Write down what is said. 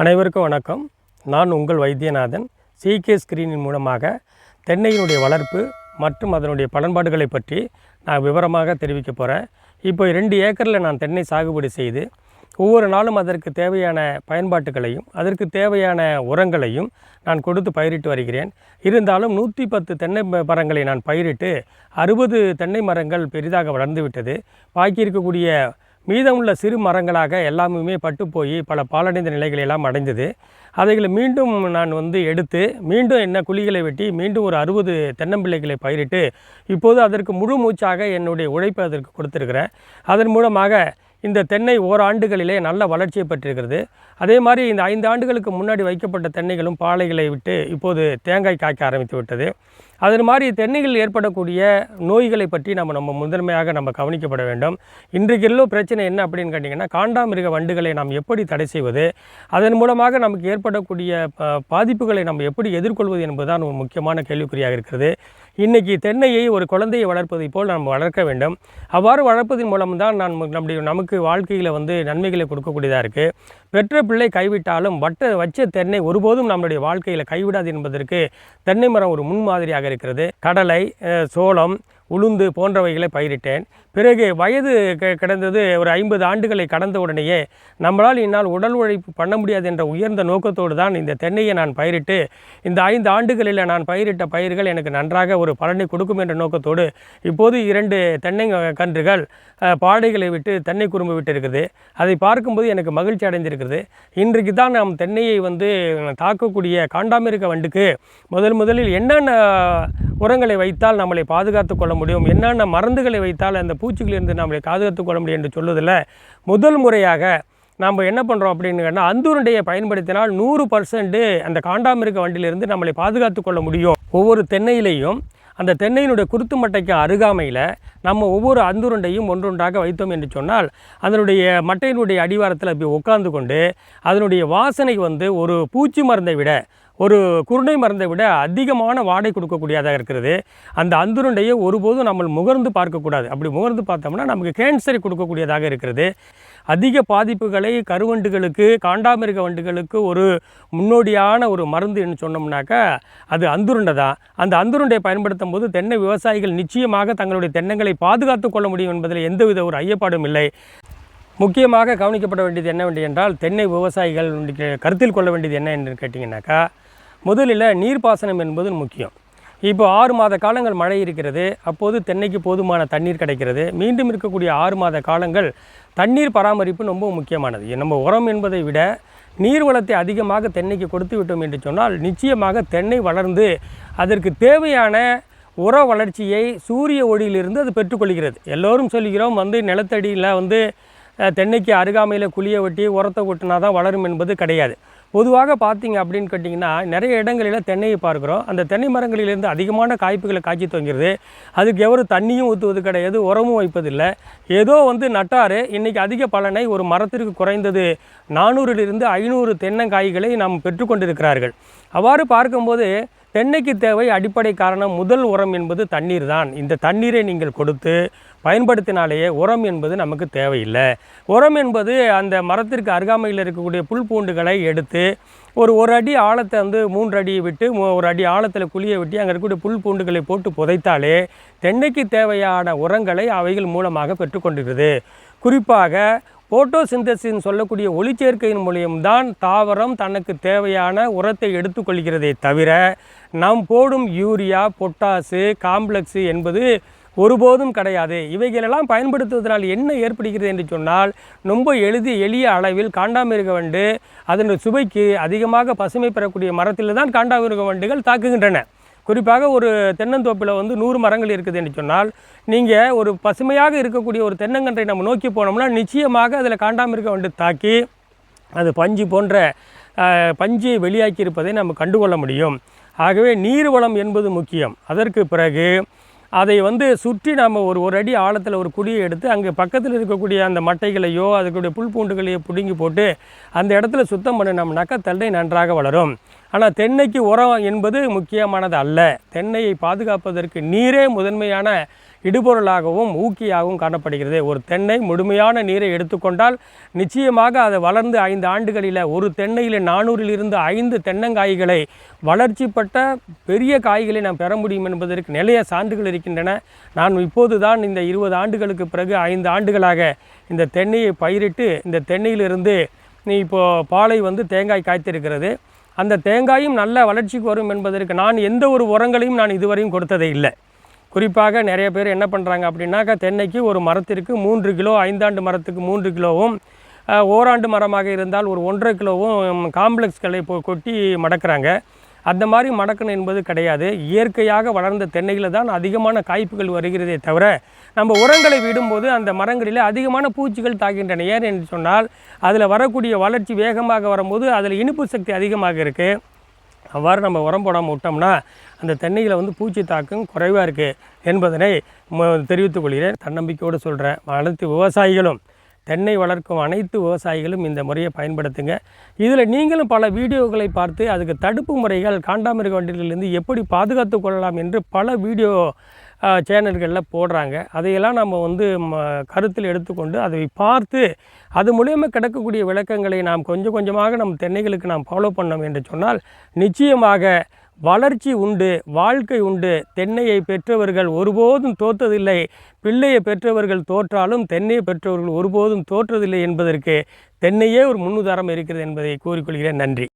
அனைவருக்கும் வணக்கம். நான் உங்கள் வைத்தியநாதன். சிகே ஸ்கிரீனின் மூலமாக தென்னையினுடைய வளர்ப்பு மற்றும் அதனுடைய பலன்பாடுகளை பற்றி நான் விவரமாக தெரிவிக்க போகிறேன் இப்போ ரெண்டு ஏக்கரில் நான் தென்னை சாகுபடி செய்து ஒவ்வொரு நாளும் அதற்கு தேவையான பயன்பாட்டுகளையும் அதற்கு தேவையான உரங்களையும் நான் கொடுத்து பயிரிட்டு வருகிறேன். இருந்தாலும் நூற்றி பத்து தென்னை மரங்களை நான் பயிரிட்டு அறுபது தென்னை மரங்கள் பெரிதாக வளர்ந்துவிட்டது பாக்கி இருக்கக்கூடிய மீதமுள்ள சிறு மரங்களாக எல்லாமுமே பட்டு போய் பல பாலடைந்த நிலைகளை எல்லாம் அடைந்தது. அதைகளை மீண்டும் நான் வந்து எடுத்து மீண்டும் என்ன குழிகளை வெட்டி மீண்டும் ஒரு அறுபது தென்னம்பிள்ளைகளை பயிரிட்டு இப்போது அதற்கு முழு மூச்சாக என்னுடைய உழைப்பை அதற்கு கொடுத்துருக்கிறேன். அதன் மூலமாக இந்த தென்னை ஓராண்டுகளிலே நல்ல வளர்ச்சியை பெற்றிருக்கிறது. அதே மாதிரி இந்த ஐந்து ஆண்டுகளுக்கு முன்னாடி வைக்கப்பட்ட தென்னைகளும் பாலைகளை விட்டு இப்போது தேங்காய் காய்க்க ஆரம்பித்து விட்டது. அது மாதிரி தென்னைகளில் ஏற்படக்கூடிய நோய்களை பற்றி நம்ம நம்ம முதன்மையாக நம்ம கவனிக்கப்பட வேண்டும். இன்றைக்கு எல்லோ பிரச்சனை என்ன அப்படின்னு கேட்டிங்கன்னா காண்டாமிருக வண்டுகளை நாம் எப்படி தடை செய்வது அதன் மூலமாக நமக்கு ஏற்படக்கூடிய ப- பாதிப்புகளை நம்ம எப்படி எதிர்கொள்வது என்பதுதான் ஒரு முக்கியமான கேள்விக்குறியாக இருக்கிறது. இன்றைக்கி தென்னையை ஒரு குழந்தையை வளர்ப்பதை போல் நாம் வளர்க்க வேண்டும். அவ்வாறு வளர்ப்பதன் மூலம்தான் நான் நம்முடைய நமக்கு வாழ்க்கையில் வந்து நன்மைகளை கொடுக்கக்கூடியதாக இருக்குது பெற்ற பிள்ளை கைவிட்டாலும் வட்ட வச்ச தென்னை ஒருபோதும் நம்முடைய வாழ்க்கையில் கைவிடாது என்பதற்கு தென்னை மரம் ஒரு முன்மாதிரியாக இருக்கிறது. கடலை சோளம் உளுந்து போன்றவைகளை பயிரிட்டேன். பிறகு வயது க- கிடந்தது ஒரு ஐம்பது ஆண்டுகளை கடந்த உடனேயே நம்மளால் இன்னால் உடல் உழைப்பு பண்ண முடியாது என்ற உயர்ந்த நோக்கத்தோடு தான் இந்த தென்னையை நான் பயிரிட்டு இந்த ஐந்து ஆண்டுகளில் நான் பயிரிட்ட பயிர்கள் எனக்கு நன்றாக ஒரு பலனை கொடுக்கும் என்ற நோக்கத்தோடு இப்போது இரண்டு தென்னை கன்றுகள் பாடைகளை விட்டு தென்னை குறும்பு விட்டு இருக்குது அதை பார்க்கும்போது எனக்கு மகிழ்ச்சி அடைந்திருக்கிறது. இன்றைக்கு தான் நாம் தென்னையை வந்து தாக்கக்கூடிய காண்டாமிருக வண்டுக்கு முதல் முதலில் என்னென்ன உரங்களை வைத்தால் நம்மளை பாதுகாத்து கொள்ள முடியும். என்னென்ன மருந்துகளை வைத்தால் அந்த பூச்சிகளிலிருந்து நம்மளை பாதுகாத்து கொள்ள முடியும் என்று சொல்வதில் முதல் முறையாக நாம் என்ன பண்ணுறோம் அப்படின்னு கேட்டால் அந்துருண்டையை பயன்படுத்தினால் நூறு பர்சன்ட்டு அந்த காண்டாமிருக வண்டியிலிருந்து நம்மளை பாதுகாத்து கொள்ள முடியும். ஒவ்வொரு தென்னையிலையும் அந்த தென்னையினுடைய குருத்து மட்டைக்கு அருகாமையில் நம்ம ஒவ்வொரு அந்துருண்டையும் ஒன்றுண்டாக வைத்தோம் என்று சொன்னால் அதனுடைய மட்டையினுடைய அடிவாரத்தில் அப்படி உட்கார்ந்து கொண்டு அதனுடைய வாசனை வந்து ஒரு பூச்சி மருந்தை விட ஒரு குருணை மருந்தை விட அதிகமான வாடை கொடுக்கக்கூடியதாக இருக்கிறது. அந்த அந்துருண்டையை ஒருபோதும் நம்ம முகர்ந்து பார்க்கக்கூடாது. அப்படி முகர்ந்து பார்த்தோம்னா நமக்கு கேன்சரை கொடுக்கக்கூடியதாக இருக்கிறது. அதிக பாதிப்புகளை கருவண்டுகளுக்கு காண்டாமிருக வண்டுகளுக்கு ஒரு முன்னோடியான ஒரு மருந்துன்னு சொன்னோம்னாக்கா அது அந்துருண்டை தான். அந்த அந்துருண்டையை பயன்படுத்தும் போது தென்னை விவசாயிகள் நிச்சயமாக தங்களுடைய தென்னங்களை பாதுகாத்து கொள்ள முடியும் என்பதில் எந்தவித ஒரு ஐயப்பாடும் இல்லை. முக்கியமாக கவனிக்கப்பட வேண்டியது என்ன என்றால் தென்னை விவசாயிகள் கருத்தில் கொள்ள வேண்டியது என்ன என்று கேட்டிங்கனாக்கா முதலில் நீர்ப்பாசனம் என்பது முக்கியம். இப்போ ஆறு மாத காலங்கள் மழை இருக்கிறது அப்போது தென்னைக்கு போதுமான தண்ணீர் கிடைக்கிறது. மீண்டும் இருக்கக்கூடிய ஆறு மாத காலங்கள் தண்ணீர் பராமரிப்பு ரொம்ப முக்கியமானது. நம்ம உரம் என்பதை விட நீர் வளத்தை அதிகமாக தென்னைக்கு கொடுத்து விட்டோம் என்று சொன்னால் நிச்சயமாக தென்னை வளர்ந்து அதற்கு தேவையான உர வளர்ச்சியை சூரிய ஒளியிலிருந்து அது பெற்றுக்கொள்கிறது. எல்லோரும் சொல்கிறோம் வந்து நிலத்தடியில் வந்து தென்னைக்கு அருகாமையில் குழியை வெட்டி உரத்தை கொட்டினா தான் வளரும் என்பது கிடையாது. பொதுவாக பார்த்தீங்க அப்படின்னு கேட்டிங்கன்னா நிறைய இடங்களில் தென்னையை பார்க்குறோம். அந்த தென்னை மரங்களிலிருந்து அதிகமான காய்ப்புகளை காய்ச்சி தொங்கிறது. அதுக்கு எவரும் தண்ணியும் ஊற்றுவது கிடையாது உரமும் வைப்பதில்லை. ஏதோ வந்து நட்டார் இன்றைக்கி அதிக பலனை ஒரு மரத்திற்கு குறைந்தது நானூறிலிருந்து ஐநூறு தென்னங்காய்களை நாம் பெற்றுக்கொண்டிருக்கிறார்கள். அவ்வாறு பார்க்கும்போது தென்னைக்கு தேவை அடிப்படை காரணம் முதல் உரம் என்பது தண்ணீர் தான் இந்த தண்ணீரை நீங்கள் கொடுத்து பயன்படுத்தினாலேயே உரம் என்பது நமக்கு தேவையில்லை. உரம் என்பது அந்த மரத்திற்கு அருகாமையில் இருக்கக்கூடிய புல் பூண்டுகளை எடுத்து ஒரு ஒரு அடி ஆழத்தை வந்து மூன்று அடியை விட்டு ஒரு அடி ஆழத்தில் குழியை விட்டு அங்கே இருக்கக்கூடிய புல் பூண்டுகளை போட்டு புதைத்தாலே தென்னைக்கு தேவையான உரங்களை அவைகள் மூலமாக பெற்றுக்கொண்டிருக்கிறது குறிப்பாக போட்டோசிந்தசின்னு சொல்லக்கூடிய ஒளிச்சேர்க்கையின் மூலியம்தான் தாவரம் தனக்கு தேவையான உரத்தை எடுத்துக்கொள்கிறதே தவிர நாம் போடும் யூரியா பொட்டாசு காம்ப்ளெக்ஸு என்பது ஒருபோதும் கிடையாது. இவைகளெல்லாம் பயன்படுத்துவதனால் என்ன ஏற்படுகிறது என்று சொன்னால் ரொம்ப எளிது எளிய அளவில் காண்டாமிருக வண்டு அதனுடைய சுவைக்கு அதிகமாக பசுமை பெறக்கூடிய மரத்தில் தான் காண்டாமிருக வண்டுகள் தாக்குகின்றன. குறிப்பாக ஒரு தென்னந்தோப்பில் வந்து நூறு மரங்கள் இருக்குது என்று சொன்னால் நீங்கள் ஒரு பசுமையாக இருக்கக்கூடிய ஒரு தென்னங்கன்றை நம்ம நோக்கி போனோம்னா நிச்சயமாக அதில் காண்டாமிருக வண்டு தாக்கி அது பஞ்சு போன்ற பஞ்சை வெளியாக்கி இருப்பதை நம்ம கண்டுகொள்ள முடியும். ஆகவே நீர் வளம் என்பது முக்கியம். அதற்கு பிறகு அதை வந்து சுற்றி நாம் ஒரு ஒரு அடி ஆழத்தில் ஒரு குழியை எடுத்து அங்கே பக்கத்தில் இருக்கக்கூடிய அந்த மட்டைகளையோ அதுக்குடைய புல் பூண்டுகளையோ பிடுங்கி போட்டு அந்த இடத்துல சுத்தம் பண்ணினோம்னாக்கா தென்னை நன்றாக வளரும். ஆனால் தென்னைக்கு உரம் என்பது முக்கியமானது அல்ல. தென்னையை பாதுகாப்பதற்கு நீரே முதன்மையான இடுபொருளாகவும் ஊக்கியாகவும் காணப்படுகிறது. ஒரு தென்னை முழுமையான நீரை எடுத்துக்கொண்டால் நிச்சயமாக அதை வளர்ந்து ஐந்து ஆண்டுகளில் ஒரு தென்னையில் நானூறிலிருந்து ஐந்து தென்னங்காய்களை வளர்ச்சிப்பட்ட பெரிய காய்களை நாம் பெற முடியும் என்பதற்கு நிறைய சான்றுகள் இருக்கின்றன. நான் இப்போது தான் இந்த இருபது ஆண்டுகளுக்கு பிறகு ஐந்து ஆண்டுகளாக இந்த தென்னையை பயிரிட்டு இந்த தென்னையிலிருந்து இப்போது பாலை வந்து தேங்காய் காய்த்திருக்கிறது. அந்த தேங்காயும் நல்ல வளர்ச்சிக்கு வரும் என்பதற்கு நான் எந்த ஒரு உரங்களையும் நான் இதுவரையும் கொடுத்ததே இல்லை. குறிப்பாக நிறைய பேர் என்ன பண்ணுறாங்க அப்படின்னாக்கா தென்னைக்கு ஒரு மரத்திற்கு மூன்று கிலோ ஐந்தாண்டு மரத்துக்கு மூன்று கிலோவும் ஓராண்டு மரமாக இருந்தால் ஒரு ஒன்றரை கிலோவும் காம்ப்ளெக்ஸ்களை இப்போ கொட்டி மடக்குறாங்க. அந்த மாதிரி மடக்கணும் என்பது கிடையாது. இயற்கையாக வளர்ந்த தென்னையில் தான் அதிகமான காய்ப்புகள் வருகிறதே தவிர நம்ம உரங்களை விடும்போது அந்த மரங்களில் அதிகமான பூச்சிகள் தாக்கின்றன ஏன் என்று சொன்னால் அதில் வரக்கூடிய வளர்ச்சி வேகமாக வரும்போது அதில் இனிப்பு சக்தி அதிகமாக இருக்குது அவ்வாறு நம்ம உரம் போடாமல் விட்டோம்னா அந்த தென்னையில் வந்து பூச்சி தாக்கம் குறைவாக இருக்குது என்பதனை ம- தெரிவித்துக் கொள்கிறேன். தன்னம்பிக்கையோடு சொல்கிறேன் அனைத்து விவசாயிகளும் தென்னை வளர்க்கும் அனைத்து விவசாயிகளும் இந்த முறையை பயன்படுத்துங்க. இதில் நீங்களும் பல வீடியோக்களை பார்த்து அதுக்கு தடுப்பு முறைகள் காண்டாமிருக வண்டிகளிலிருந்து எப்படி பாதுகாத்து கொள்ளலாம் என்று பல வீடியோ சேனல்களில் போடுறாங்க. அதையெல்லாம் நம்ம வந்து ம கருத்தில் எடுத்துக்கொண்டு அதை பார்த்து அது மூலியமாக கிடைக்கக்கூடிய விளக்கங்களை நாம் கொஞ்சம் கொஞ்சமாக நம் தென்னைகளுக்கு நாம் ஃபாலோ பண்ணோம் என்று சொன்னால் நிச்சயமாக வளர்ச்சி உண்டு வாழ்க்கை உண்டு. தென்னையை பெற்றவர்கள் ஒருபோதும் தோற்றதில்லை. பிள்ளையை பெற்றவர்கள் தோற்றாலும் தென்னையை பெற்றவர்கள் ஒருபோதும் தோற்றதில்லை என்பதற்கு தென்னையே ஒரு முன்னுதாரணம் இருக்கிறது என்பதை கூறிக்கொள்கிறேன். நன்றி.